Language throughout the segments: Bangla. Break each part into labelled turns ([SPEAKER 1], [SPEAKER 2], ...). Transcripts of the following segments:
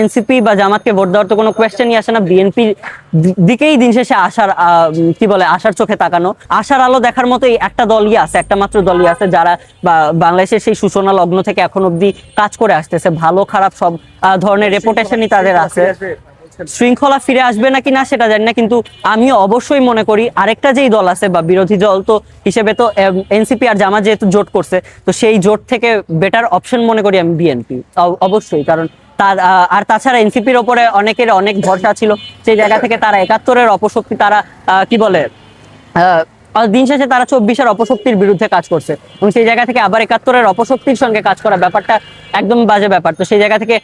[SPEAKER 1] এনসিপি বা জামাতকে ভোট দেওয়ার তো কোনো কোয়েশ্চেনই আসে না। বিএনপি দিকেই দিন শেষে আসার কি বলে, আশার চোখে তাকানো। আশার আলো দেখার মতো এই একটা দলই আছে, একটা মাত্র দলই আছে যারা বাংলাদেশের সেই সূচনা লগ্ন থেকে এখন অব্দি কাজ করে আসতেছে। ভালো, খারাপ সব ধরনের রেপুটেশনই তাদের আছে। শৃঙ্খলা ফিরে আসবে নাকি না সেটা জানি না, কিন্তু আমি অবশ্যই মনে করি আরেকটা যেই দল আছে বা বিরোধী দল তো হিসেবে তো এনসিপি আর জামা যেহেতু জোট করছে, তো সেই জোট থেকে বেটার অপশন মনে করি আমি বিএনপি। অবশ্যই, কারণ তার আর তাছাড়া এনসিপির ওপরে অনেকের অনেক ভরসা ছিল। সেই জায়গা থেকে তারা একাত্তরের অপশক্তি, তারা কি বলে দিন শেষে তারা চব্বিশের অপশক্তির বিরুদ্ধে কাজ করছে। এবং সেই জায়গা থেকে আবার একাত্তরের অপশক্তির সঙ্গে কাজ করা ব্যাপারটা একদম বাজে ব্যাপার। তো সেই জায়গা থেকে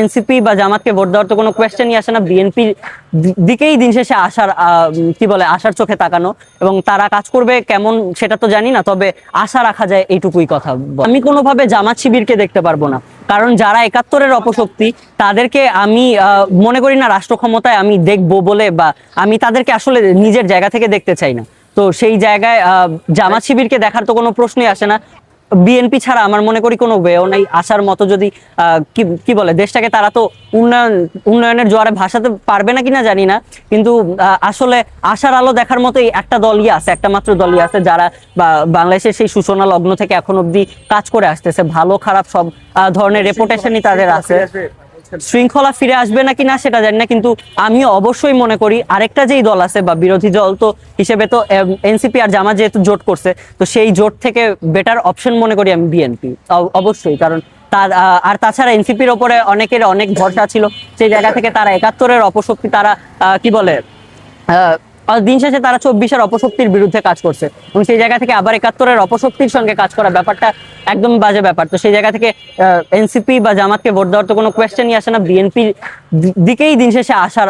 [SPEAKER 1] এনসিপি বা জামাতকে ভোট দেওয়ার তো কোনো কোয়েশ্চেনই আসে না। বিএনপির দিকেই দিন শেষে আসার কি বলে, আশার চোখে তাকানো। এবং তারা কাজ করবে কেমন সেটা তো জানি না, তবে আশা রাখা যায় এইটুকুই কথা। আমি কোনোভাবে জামাত শিবিরকে দেখতে পারব না। কারণ যারা একাত্তরের অপশক্তি, তাদেরকে আমি মনে করি না রাষ্ট্র ক্ষমতায় আমি দেখব বলে বা আমি তাদেরকে আসলে নিজের জায়গা থেকে দেখতে চাই না। তো সেই জায়গায় জামাত শিবিরকে দেখার তো কোনো প্রশ্নই আসে না। বিএনপি ছাড়া আমার মনে করি কোনো ওয়েও নাই। আসার মতো যদি কি বলে দেশটাকে তারা তো উন্নয়ন উন্নয়নের জোয়ারে ভাসাতে পারবে না কিনা জানি না। কিন্তু আসলে আশার আলো দেখার মতো একটা দলই আছে একটা মাত্র দলই আছে যারা বা- বাংলাদেশের সেই সূচনা লগ্ন থেকে এখন অবধি কাজ করে আসতেছে। ভালো খারাপ সব ধরনের রেপুটেশনই তাদের আছে। শৃঙ্খলা ফিরে আসবে নাকি না সেটা জানি না, কিন্তু আমি অবশ্যই মনে করি আরেকটা যেই দল আছে বা বিরোধী দল তো হিসেবে তো এনসিপি আর জামা যেহেতু জোট করছে, তো সেই জোট থেকে বেটার অপশন মনে করি আমি বিএনপি অবশ্যই, কারণ তার আর তাছাড়া এনসিপির ওপরে অনেকের অনেক ভরসা ছিল, সেই জায়গা থেকে তারা একাত্তরের অপশক্তি তারা কি বলে দিন শেষে তারা চব্বিশের অপশক্তির বিরুদ্ধে কাজ করছে। এবং সেই জায়গা থেকে আবার একাত্তরের অপশক্তির সঙ্গে কাজ করা ব্যাপারটা একদম বাজে ব্যাপার। তো সেই জায়গা থেকে এনসিপি বা জামাতকে ভোট দেওয়ার তো কোনো কোয়েশ্চেনই আসে না। বিএনপির দিকেই দিন শেষে আসার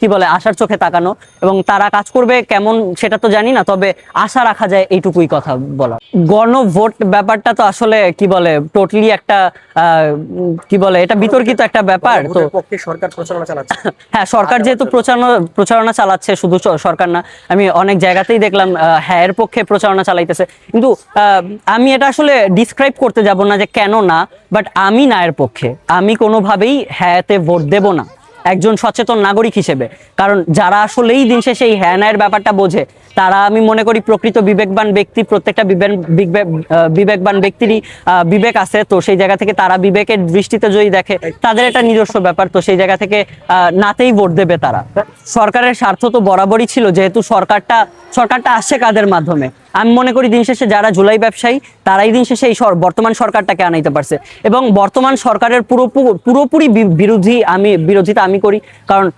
[SPEAKER 1] কি বলে আশার চোখে তাকানো। এবং তারা কাজ করবে কেমন সেটা তো জানি না তবে আশা রাখা যায় এইটুকুই কথা বলা। গণভোট ব্যাপারটা তো আসলে কি বলে টোটালি একটা আহ, কি বলে এটা বিতর্কিত একটা ব্যাপার। তো
[SPEAKER 2] সরকার প্রচারণা চালাচ্ছে।
[SPEAKER 1] হ্যাঁ সরকার যেহেতু প্রচারণা প্রচারণা চালাচ্ছে শুধু সরকার না। আমি অনেক জায়গাতেই দেখলাম হ্যাঁ পক্ষে প্রচারণা চালাইতেছে। কিন্তু আমি এটা আসলে ডিসক্রাইব করতে যাব না যে কেন না বাট আমি না পক্ষে। আমি কোনোভাবেই হ্যাঁতে ভোট দেব না। একজন সচেতন নাগরিক হিসেবে। কারণ যারা আসলেই দিন শেষে এই হ্যানায়ের ব্যাপারটা বোঝে, তারা আমি মনে করি প্রকৃত বিবেকবান ব্যক্তি, প্রত্যেকটা বিবেকবান ব্যক্তিরই বিবেক আছে। তো সেই জায়গা থেকে তারা বিবেকের দৃষ্টিতে যদি দেখে, তাদের এটা নিজস্ব ব্যাপার। তো সেই জায়গা থেকে নাতেই ভোট দেবে তারা। সরকারের স্বার্থ তো বরাবরই ছিল, যেহেতু সরকারটা সরকারটা আসছে কাদের মাধ্যমে? আমি মনে করি দিন শেষে যারা জুলাই ব্যবসায়ী, তারাই দিন শেষে এই বর্তমান সরকারটাকে আনাইতে পারছে। এবং বর্তমান সরকারের পুরোপু- পুরোপুরি বিরোধী আমি বিরোধিতা আমি করি। কারণ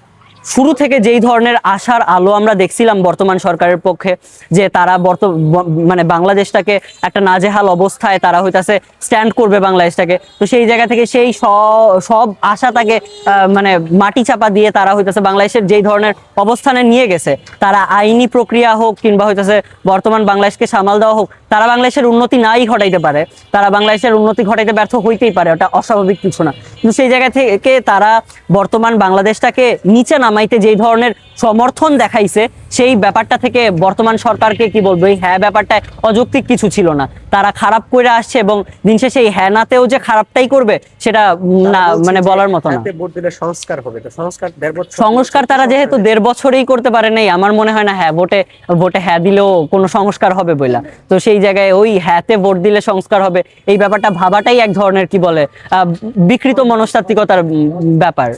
[SPEAKER 1] শুরু থেকে যেই ধরনের আশার আলো আমরা দেখছিলাম বর্তমান সরকারের পক্ষে, যে তারা বর্ত মানে বাংলাদেশটাকে একটা নাজেহাল অবস্থায় তারা হইতাছে স্ট্যান্ড করবে বাংলাদেশটাকে। তো সেই জায়গা থেকে সেই সব আশা তাকে মানে মাটি চাপা দিয়ে তারা হইতাছে বাংলাদেশের যেই ধরনের অবস্থানে নিয়ে গেছে। তারা আইনি প্রক্রিয়া হোক কিংবা হইতাছে বর্তমান বাংলাদেশকে সামাল দেওয়া হোক, তারা বাংলাদেশের উন্নতি নাই ঘটাইতে পারে। তারা বাংলাদেশের উন্নতি ঘটাইতে ব্যর্থ হইতেই পারে, ওটা অস্বাভাবিক কিছু না। কিন্তু সেই জায়গা থেকে তারা বর্তমান বাংলাদেশটাকে নিচে নামাইতে যেই ধরনের সমর্থন দেখাইছে সেই ব্যাপারটা থেকে বর্তমান সরকারকে কি বলব? এই হ্যাঁ ব্যাপারটা অযৌক্তিক কিছু ছিল না। তারা খারাপ করে আসছে এবং দিন শেষে এই হ্যাঁ নাতেও যে খারাপটাই করবে সেটা না মানে বলার মতো না।
[SPEAKER 2] সংস্কার হবে সংস্কার
[SPEAKER 1] তারা যেহেতু দেড় বছরেই করতে পারে নাই আমার মনে হয় না হ্যাঁ ভোটে ভোটে হ্যাঁ দিলেও কোনো সংস্কার হবে বইলা। তো সেই জায়গায় ওই হ্যাঁতে ভোট দিলে সংস্কার হবে এই ব্যাপারটা ভাবাটাই এক ধরনের কি বলে আহ, বিকৃত মনস্তাত্ত্বিকতার ব্যাপার।